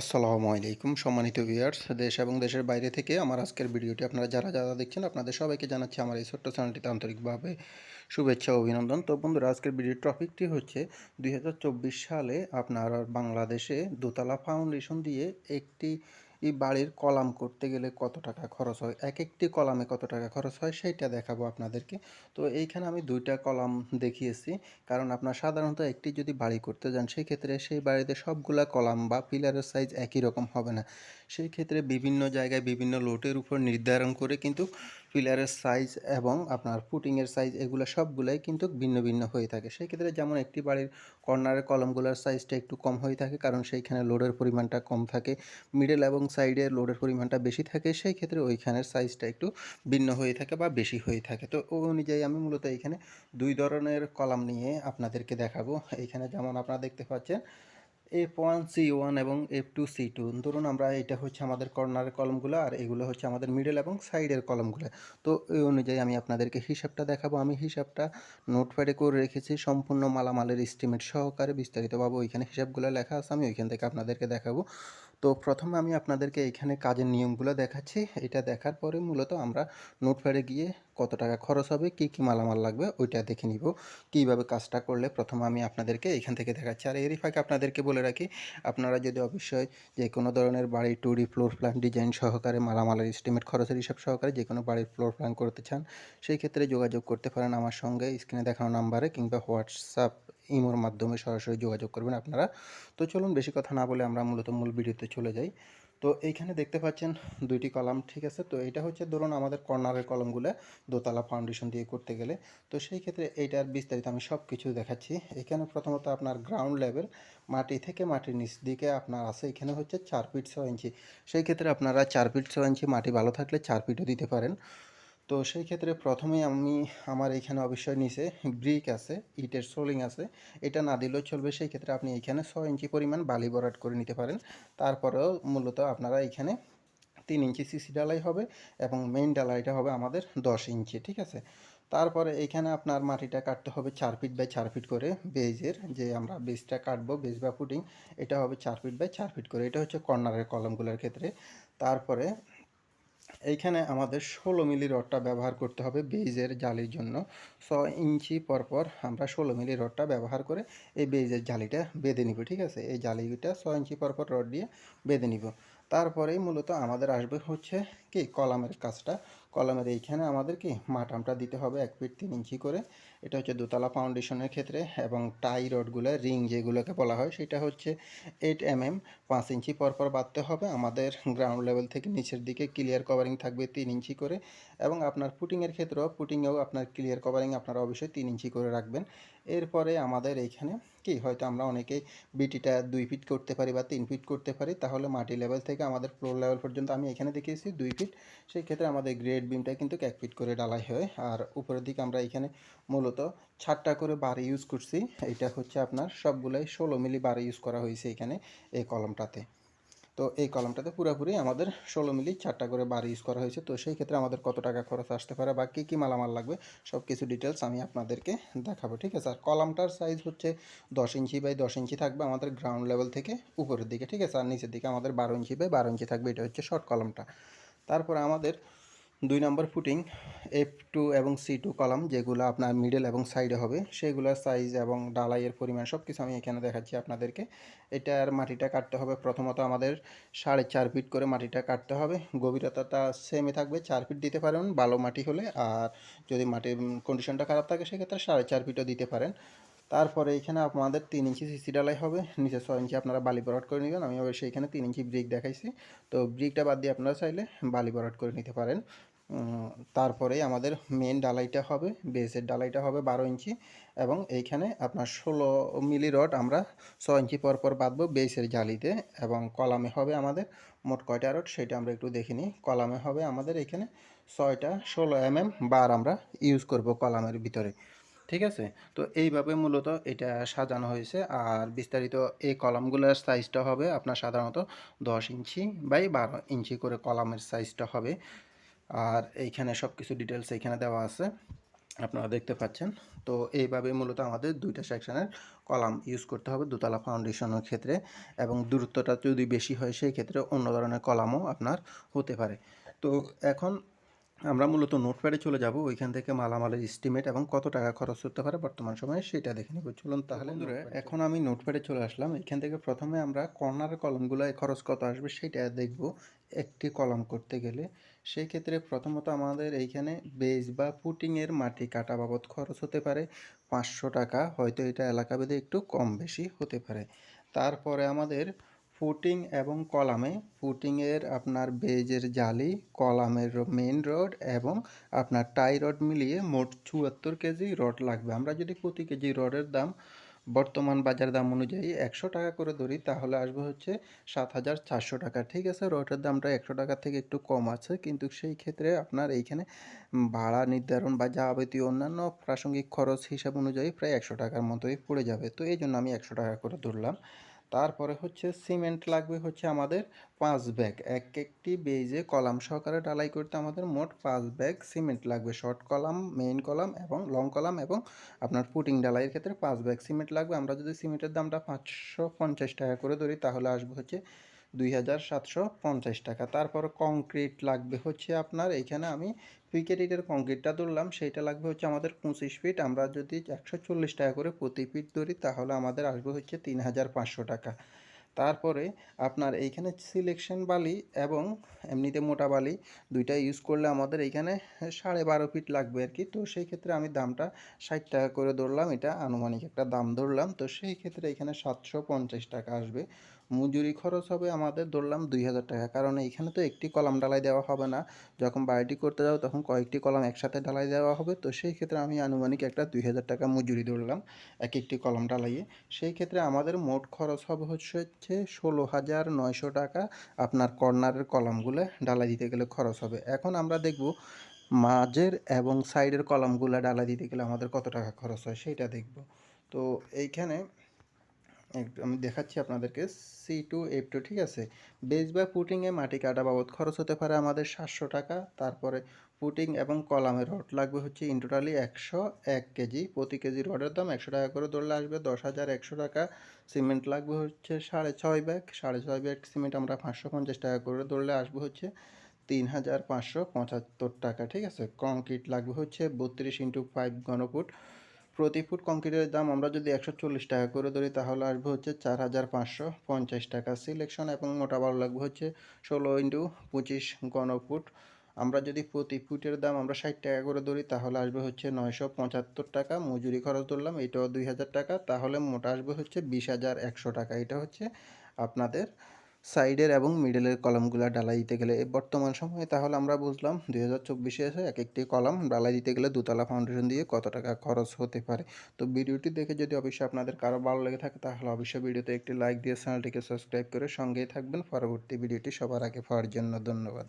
আসসালামু আলাইকুম, সম্মানিত ভিউয়ার্স দেশ এবং দেশের বাইরে থেকে আমার আজকের ভিডিওটি আপনারা যারা যারা দেখছেন, আপনাদের সবাইকে জানাচ্ছি আমার এই ছোট্ট চ্যানেলটিতে আন্তরিকভাবে শুভেচ্ছা অভিনন্দন। তো বন্ধুরা, আজকের ভিডিওর টপিকটি হচ্ছে দুই হাজার চব্বিশ সালে আপনার বাংলাদেশে দোতলা ফাউন্ডেশন দিয়ে একটি এই বাড়ির কলাম করতে গেলে কত টাকা খরচ হয়? এক একটি কলামে কত টাকা খরচ হয় সেইটা দেখাবো আপনাদেরকে। তো এইখানে আমি দুইটা কলাম দেখিয়েছি। কারণ আপনার সাধারণত একটি যদি বাড়ি করতে যান সেই ক্ষেত্রে সেই বাড়িতে সবগুলা কলাম বা পিলারের সাইজ একই রকম হবে না। সেই ক্ষেত্রে বিভিন্ন জায়গায় বিভিন্ন লোটের উপর নির্ধারণ করে কিন্তু পিলারের সাইজ এবং আপনার ফুটিংয়ের সাইজ এগুলো সবগুলোই কিন্তু ভিন্ন ভিন্ন হয়ে থাকে। সেই ক্ষেত্রে যেমন একটি বাড়ির কর্নারের কলমগুলোর সাইজটা একটু কম হয়ে থাকে, কারণ সেইখানে লোডের পরিমাণটা কম থাকে, মিডল এবং সাইডে লোডের পরিমাণটা বেশি থাকে সেই ক্ষেত্রে ওইখানের সাইজটা একটু ভিন্ন হয়ে থাকে বা বেশি হয়ে থাকে। তো ওই অনুযায়ী আমি মূলত এইখানে দুই ধরনের কলাম নিয়ে আপনাদেরকে দেখাবো। এইখানে যেমন আপনারা দেখতে পাচ্ছেন এফ ওয়ান সি ওয়ান এবং এফ টু সি টু ধরুন আমরা এটা হচ্ছে আমাদের কর্নারের কলমগুলো আর এগুলো হচ্ছে আমাদের মিডল এবং সাইডের কলমগুলো। তো এই অনুযায়ী আমি আপনাদেরকে হিসাবটা দেখাবো। আমি হিসাবটা নোটপ্যাডে করে রেখেছি। সম্পূর্ণ মালামালের এস্টিমেট সহকারে বিস্তারিতভাবে ওইখানে হিসাবগুলো লেখা আছে। আমি ওইখান থেকে আপনাদেরকে দেখাবো। তো প্রথমে আমি আপনাদেরকে এখানে কাজের নিয়মগুলো দেখাচ্ছি। এটা দেখার পরে মূলত আমরা নোটপ্যাডে গিয়ে কত টাকা খরচ হবে, কী কী মালামাল লাগবে ওইটা দেখে নিব। কীভাবে কাজটা করলে প্রথমে আমি আপনাদেরকে এখান থেকে দেখাচ্ছি। আর এরই ফাঁকে আপনাদেরকে বলে রাখি, আপনারা যদি অবশ্যই যে কোনো ধরনের বাড়ি টুরি ফ্লোর প্ল্যান ডিজাইন সহকারে মালামালের এস্টিমেট খরচের হিসাব সহকারে যে কোনো বাড়ির ফ্লোর প্ল্যান করতে চান, সেই ক্ষেত্রে যোগাযোগ করতে পারেন আমার সঙ্গে স্ক্রিনে দেখানো নাম্বারে কিংবা হোয়াটসঅ্যাপ ইমোর মাধ্যমে সরাসরি যোগাযোগ করবেন আপনারা। তো চলুন বেশি কথা না বলে আমরা মূলত মূল ভিডিওতে চলে যাই। তো এইখানে দেখতে পাচ্ছেন দুইটি কলাম, ঠিক আছে? তো এটা হচ্ছে ধরুন আমাদের কর্নারের কলমগুলো দোতলা ফাউন্ডেশন দিয়ে করতে গেলে। তো সেই ক্ষেত্রে এইটার বিস্তারিত আমি সব কিছু দেখাচ্ছি। এখানে প্রথমত আপনার গ্রাউন্ড লেভেল মাটি থেকে মাটির নিচ দিকে আপনার আছে, এখানে হচ্ছে চার ফিট ছ ইঞ্চি সেই ক্ষেত্রে আপনারা চার ফিট ছ ইঞ্চি মাটি ভালো থাকলে চার ফিটও দিতে পারেন। তো সেই ক্ষেত্রে প্রথমেই আমি আমার এখানে অবশ্যই নিচে ব্রিক আছে ইটের সোলিং আছে। এটা না দিলেও চলবে, সেই ক্ষেত্রে আপনি এখানে ছ ইঞ্চি পরিমাণ বালি বরাট করে নিতে পারেন। তারপরেও মূলত আপনারা এখানে তিন ইঞ্চি সিসি ডালাই হবে এবং মেইন ডালাইটা হবে আমাদের দশ ইঞ্চি, ঠিক আছে? তারপরে এখানে আপনার মাটিটা কাটতে হবে চার ফিট বাই চার ফিট করে বেজের, যে আমরা বেজটা কাটবো, বেজ বা ফুটিং এটা হবে চার ফিট বাই চার ফিট করে। এটা হচ্ছে কর্নারের কলমগুলোর ক্ষেত্রে। তারপরে এইখানে আমাদের ষোলো মিলি রডটা ব্যবহার করতে হবে বেজের জালির জন্য। ছ ইঞ্চি পরপর আমরা ষোলো মিলি রডটা ব্যবহার করে এই বেজের জালিটা বেঁধে নিব, ঠিক আছে? এই জালিটা ছ ইঞ্চি পরপর রড দিয়ে বেঁধে নিব। তারপরেই মূলত আমাদের আসবে হচ্ছে কি কলামের কাজটা। কলামের এইখানে আমাদের কি মাটামটা দিতে হবে এক ফিট তিন ইঞ্চি করে। এটা হচ্ছে দোতলা ফাউন্ডেশনের ক্ষেত্রে এবং টাই রডগুলো, রিং যেগুলোকে বলা হয়, সেটা হচ্ছে এইট এম এম পাঁচ ইঞ্চি পরপর বাঁধতে হবে। আমাদের গ্রাউন্ড লেভেল থেকে নিচের দিকে ক্লিয়ার কভারিং থাকবে তিন ইঞ্চি করে এবং আপনার পুটিংয়ের ক্ষেত্রেও পুটিংয়েও আপনার ক্লিয়ার কভারিং আপনারা অবশ্যই তিন ইঞ্চি করে রাখবেন। এরপরে আমাদের এইখানে কি, হয়তো আমরা অনেকেই বিটিটা দুই ফিট করতে পারি বা তিন ফিট করতে পারি, তাহলে মাটি লেভেল থেকে আমাদের ফ্লোর লেভেল পর্যন্ত আমি এখানে দেখিয়েছি দুই ফিট সেই ক্ষেত্রে আমাদের গ্রেড বিমটা কিন্তু এক ফিট করে ডালাই হয়। আর উপরের দিকে আমরা এখানে মূলত ছাটটা করে বার ইউজ করছি, এটা হচ্ছে আপনার সবগুলাই ষোলো মিলি বার ইউজ করা হয়েছে এখানে এই কলমটাতে। তো এই কলমটাতে পুরোপুরি আমাদের ষোলো মিলি চারটা করে বার ইউজ করা হয়েছে। তো সেই ক্ষেত্রে আমাদের কত টাকা খরচ আসতে পারে বা কী কী মালামাল লাগবে সব কিছু ডিটেলস আমি আপনাদেরকে দেখাবো, ঠিক আছে? আর কলমটার সাইজ হচ্ছে দশ ইঞ্চি বাই দশ ইঞ্চি থাকবে আমাদের গ্রাউন্ড লেভেল থেকে উপরের দিকে, ঠিক আছে? আর নিচের দিকে আমাদের বারো ইঞ্চি বাই বারো ইঞ্চি থাকবে, এটা হচ্ছে শর্ট কলমটা। তারপর আমাদের দুই নম্বর ফুটিং এফ টু এবং সি টু কলাম যেগুলো আপনার মিডল এবং সাইডে হবে, সেগুলোর সাইজ এবং ডালাইয়ের পরিমাণ সব কিছু আমি এখানে দেখাচ্ছি আপনাদেরকে। এটার মাটিটা কাটতে হবে, প্রথমত আমাদের সাড়ে চার ফিট করে মাটিটা কাটতে হবে। গভীরতাটা সেমে থাকবে, চার ফিট দিতে পারেন ভালো মাটি হলে, আর যদি মাটির কন্ডিশনটা খারাপ থাকে, সেক্ষেত্রে সাড়ে চার ফিটও দিতে পারেন। তারপরে এখানে আপনাদের তিন ইঞ্চি সিসি ডালাই হবে, নিচে ছয় ইঞ্চি আপনারা বালি বরাট করে নেবেন, আমি এখানে তিন ইঞ্চি ব্রিক দেখাইছি। তো ব্রিকটা বাদ দিয়ে আপনারা চাইলে বালি বরাট করে নিতে পারেন। তারপরে আমাদের মেন ডালাইটা হবে বেসের ডালাইটা হবে বারো ইঞ্চি এবং এইখানে আপনার ষোলো মিলি রড আমরা ছ ইঞ্চি পর পর বাঁধবো বেসের জালিতে এবং কলামে হবে আমাদের মোট কয়টা রড সেটা আমরা একটু দেখে নিই। কলামে হবে আমাদের এখানে ছয়টা, ষোলো এম এম বার আমরা ইউজ করব কলামের ভিতরে, ঠিক আছে? তো এইভাবে মূলত এটা সাজানো হয়েছে আর বিস্তারিত এই কলামগুলোর সাইজটা হবে আপনার সাধারণত দশ ইঞ্চি বাই বারো ইঞ্চি করে কলামের সাইজটা হবে। আর এইখানে সব কিছু ডিটেলস এইখানে দেওয়া আছে। আপনারা দেখতে পাচ্ছেন। তো এইভাবে মূলত আমাদের দুইটা সেকশনের কলাম ইউজ করতে হবে দোতলা ফাউন্ডেশনের ক্ষেত্রে এবং দূরত্বটা যদি বেশি হয় সেই ক্ষেত্রে অন্য ধরনের কলামও আপনার হতে পারে। তো এখন আমরা মূলত নোটপ্যাডে চলে যাব। ওইখান থেকে মালামালের এস্টিমেট এবং কত টাকা খরচ হতে পারে বর্তমান সময়ে সেটা দেখে নেব। চলুন তাহলে বন্ধুরা এখন আমি নোটপ্যাডে চলে আসলাম। এখান থেকে প্রথমে আমরা কর্নারের কলমগুলো খরচ কত আসবে সেটা দেখব। একটি কলম করতে গেলে সেই ক্ষেত্রে প্রথমত আমাদের এইখানে বেজ বা পুটিংয়ের মাটি কাটা বাবদ খরচ হতে পারে পাঁচশো টাকা, হয়তো এটা এলাকাভেদে একটু কম বেশি হতে পারে। তারপরে আমাদের ফুটিং এবং কলামে ফুটিংয়ের আপনার বেজের জালি, কলামের মেন রড এবং আপনার টাই রড মিলিয়ে মোট চুয়াত্তর কেজি রড লাগবে। আমরা যদি প্রতি কেজি রডের দাম বর্তমান বাজার দাম অনুযায়ী একশো টাকা করে ধরি, তাহলে আসবে হচ্ছে সাত হাজার চারশো টাকা। ঠিক আছে রডের দামটা একশো টাকা থেকে একটু কম আছে, কিন্তু সেই ক্ষেত্রে আপনার এইখানে ভাড়া নির্ধারণ বা যাবতীয় অন্যান্য প্রাসঙ্গিক খরচ হিসাব অনুযায়ী প্রায় একশো টাকার মতোই পড়ে যাবে। তো এই জন্য আমি একশো টাকা করে ধরলাম। তারপরে হচ্ছে সিমেন্ট লাগবে হচ্ছে আমাদের পাঁচ ব্যাগ। এক একটি বেজে কলাম সহকারে ডালাই করতে আমাদের মোট পাঁচ ব্যাগ সিমেন্ট লাগবে। শর্ট কলাম মেইন কলাম এবং লং কলাম এবং আপনার পুটিং ডালাইয়ের ক্ষেত্রে পাঁচ ব্যাগ সিমেন্ট লাগবে। আমরা যদি সিমেন্টের দামটা পাঁচশো পঞ্চাশ টাকা করে ধরি, তাহলে আসবে হচ্ছে দুই হাজার সাতশো পঞ্চাশ টাকা। তারপর কংক্রিট লাগবে হচ্ছে আপনার, এখানে আমি পিকেট ইটের কংক্রিটটা ধরলাম সেইটা লাগবে হচ্ছে আমাদের পঁচিশ ফিট আমরা যদি একশো চল্লিশ টাকা করে প্রতি ফিট ধরি, তাহলে আমাদের আসবে হচ্ছে তিন হাজার পাঁচশো টাকা। তারপরে আপনার এইখানে সিলেকশন বালি এবং এমনিতে মোটা বালি দুইটা ইউজ করলে আমাদের এইখানে সাড়ে বারো ফিট লাগবে আর কি তো সেই ক্ষেত্রে আমি দামটা ষাট টাকা করে ধরলাম, এটা আনুমানিক একটা দাম ধরলাম। তো সেই ক্ষেত্রে এখানে সাতশো পঞ্চাশ টাকা আসবে। মজুরি খরচ হবে আমাদের ধরলাম দুই হাজার টাকা। কারণ এইখানে তো একটি কলাম ডালাই দেওয়া হবে না। যখন বাড়িটি করতে যাও তখন কয়েকটি কলাম একসাথে ডালাই দেওয়া হবে। তো সেই ক্ষেত্রে আমি আনুমানিক একটা দুই হাজার টাকা মজুরি ধরলাম এক একটি কলম ডালাইয়ে সেই ক্ষেত্রে আমাদের মোট খরচ হবে হচ্ছে হচ্ছে ষোলো হাজার নয়শো টাকা আপনার কর্নারের কলামগুলো ডালাই দিতে গেলে খরচ হবে। এখন আমরা দেখব মাঝের এবং সাইডের কলামগুলো ডালাই দিতে গেলে আমাদের কত টাকা খরচ হয় সেইটা দেখব। তো এইখানে আমি দেখাচ্ছি আপনাদেরকে সি টু এফ টু ঠিক আছে? বেজ বা পুটিংয়ে মাটি কাটা বাবদ খরচ হতে পারে আমাদের সাতশো টাকা, তারপরে পুটিং এবং কলামের রড লাগবে হচ্ছে ইন টোটালি একশো এক কেজি। প্রতি কেজি রডের দাম একশো টাকা করে ধরলে আসবে, দশ হাজার একশো টাকা। সিমেন্ট লাগবে হচ্ছে সাড়ে ছয় ব্যাগ। সাড়ে ছয় ব্যাগ সিমেন্ট আমরা পাঁচশো পঞ্চাশ টাকা করে ধরলে আসবে হচ্ছে তিন হাজার পাঁচশো পঁচাত্তর টাকা, ঠিক আছে? কংক্রিট লাগবে হচ্ছে বত্রিশ ইন্টু ফাইভ ঘনফুট। প্রতি ফুট কংক্রিটের দাম আমরা যদি একশো চল্লিশ টাকা করে ধরি, তাহলে আসবে হচ্ছে চার হাজার পাঁচশো পঞ্চাশ টাকা। সিলেকশন এবং মোটা বালু লাগবে হচ্ছে ষোলো ইন্টু পঁচিশ ঘনফুট। আমরা যদি প্রতি ফুটের দাম আমরা ষাট টাকা করে ধরি, তাহলে আসবে হচ্ছে নয়শো পঁচাত্তর টাকা। মজুরি খরচ ধরলাম, এটাও দুই হাজার টাকা। তাহলে মোটা আসবে হচ্ছে বিশ হাজার একশো টাকা। এটা হচ্ছে আপনাদের সাইডের এবং মিডলের কলামগুলো ডালাই দিতে গেলে। বর্তমান সময়ে তাহলে আমরা বুঝলাম দুই হাজার চব্বিশে এসে এক একটি কলাম ডালাই দিতে গেলে দুতলা ফাউন্ডেশন দিয়ে কত টাকা খরচ হতে পারে। তো ভিডিওটি দেখে যদি অবশ্যই আপনাদের কারও ভালো লেগে থাকে, তাহলে অবশ্যই ভিডিওতে একটি লাইক দিয়ে চ্যানেলটিকে সাবস্ক্রাইব করে সঙ্গেই থাকবেন। পরবর্তী ভিডিওটি সবার আগে পাওয়ার জন্য ধন্যবাদ।